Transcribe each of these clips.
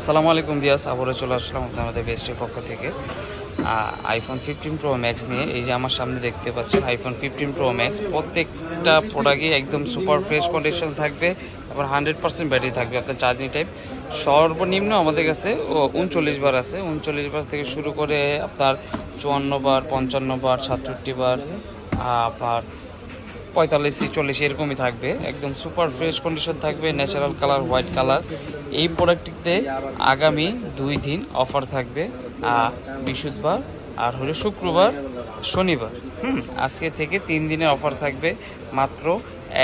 আসসালামু আলাইকুম বিয়াস আবারও চলে আসলাম আপনাদের বেস্টের পক্ষ থেকে। আইফোন ফিফটিন প্রো ম্যাক্স নিয়ে। এই যে আমার সামনে দেখতে পাচ্ছেন আইফোন ফিফটিন প্রো ম্যাক্স প্রত্যেকটা প্রোডাক্টই একদম সুপার ফ্রেশ কন্ডিশন থাকবে। এবং হান্ড্রেড পার্সেন্ট ব্যাটারি থাকবে। আপনার চার্জিং টাইপ সর্বনিম্ন আমাদের কাছে উনচল্লিশ বার আছে। উনচল্লিশ বার থেকে শুরু করে আপনার চুয়ান্ন বার, পঞ্চান্ন বার, সাতষট্টি বার আপনার পঁয়তাল্লিশ চল্লিশ এরকমই থাকবে। একদম সুপার ফ্রেশ কন্ডিশন থাকবে ন্যাচারাল কালার হোয়াইট কালার এই প্রোডাক্টটিতে আগামী দুই দিন অফার থাকবে বৃহস্পতিবার আর হলো শুক্রবার, শনিবার। হুম, আজকে থেকে তিন দিনের অফার থাকবে, মাত্র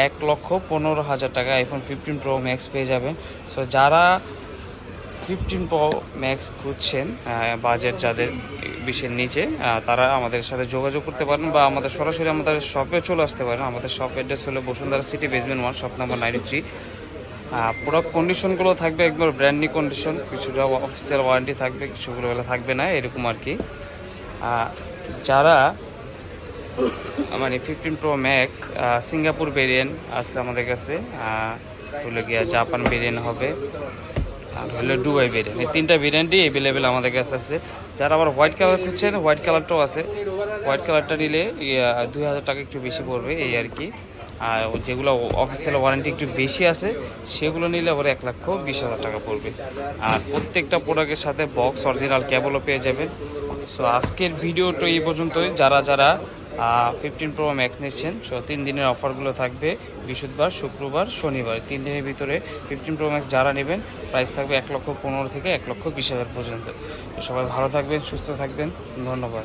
এক লক্ষ পনেরো হাজার টাকা। আইফোন ফিফটিন প্রো ম্যাক্স পেয়ে যাবেন। সো যারা ফিফটিন প্রো ম্যাক্স খুঁজছেন বাজেট যাদের বিশের নিচে তারা আমাদের সাথে যোগাযোগ করতে পারেন বা আমাদের সরাসরি আমাদের শপে চলে আসতে পারেন। আমাদের শপ অ্যাড্রেস হলো Bashundhara city basement one shop number ninety three product কন্ডিশনগুলো থাকবে একবার ব্র্যান্ড নিউ কন্ডিশন কিছুটা অফিসিয়াল ওয়ারেন্টি থাকবে, কিছুগুলো হলে থাকবে না, এরকম আর কি। যারা মানে fifteen pro max Singapore variant আছে আমাদের কাছে হলো গিয়া জাপান ভেরিয়েন্ট হবে। আর হলো দুবাই ভেরিয়েন্ট এই তিনটা ভেরিয়েন্টই অ্যাভেলেবেল আমাদের কাছে আছে। যারা আবার হোয়াইট কালার খুঁজছেন হোয়াইট কালারটাও আছে। হোয়াইট কালারটা নিলে দুই হাজার টাকা একটু বেশি পড়বে এই আর কি। আর যেগুলো অফিসিয়াল ওয়ারেন্টি একটু বেশি আছে, সেগুলো নিলে আবার এক লক্ষ বিশ হাজার টাকা পড়বে। আর প্রত্যেকটা প্রোডাক্টের সাথে বক্স অরিজিনাল কেবলও পেয়ে যাবেন। সো আজকের ভিডিওটা এই পর্যন্তই। যারা যারা ফিফটিন প্রো ম্যাক্স নিচ্ছেন। সো তিন দিনের অফারগুলো থাকবে বৃহস্পতিবার, শুক্রবার, শনিবার। তিন দিনের ভিতরে ফিফটিন প্রো ম্যাক্স যারা নেবেন প্রাইস থাকবে এক লক্ষ পনেরো থেকে এক লক্ষ বিশ হাজার পর্যন্ত। সবাই ভালো থাকবেন, সুস্থ থাকবেন। ধন্যবাদ।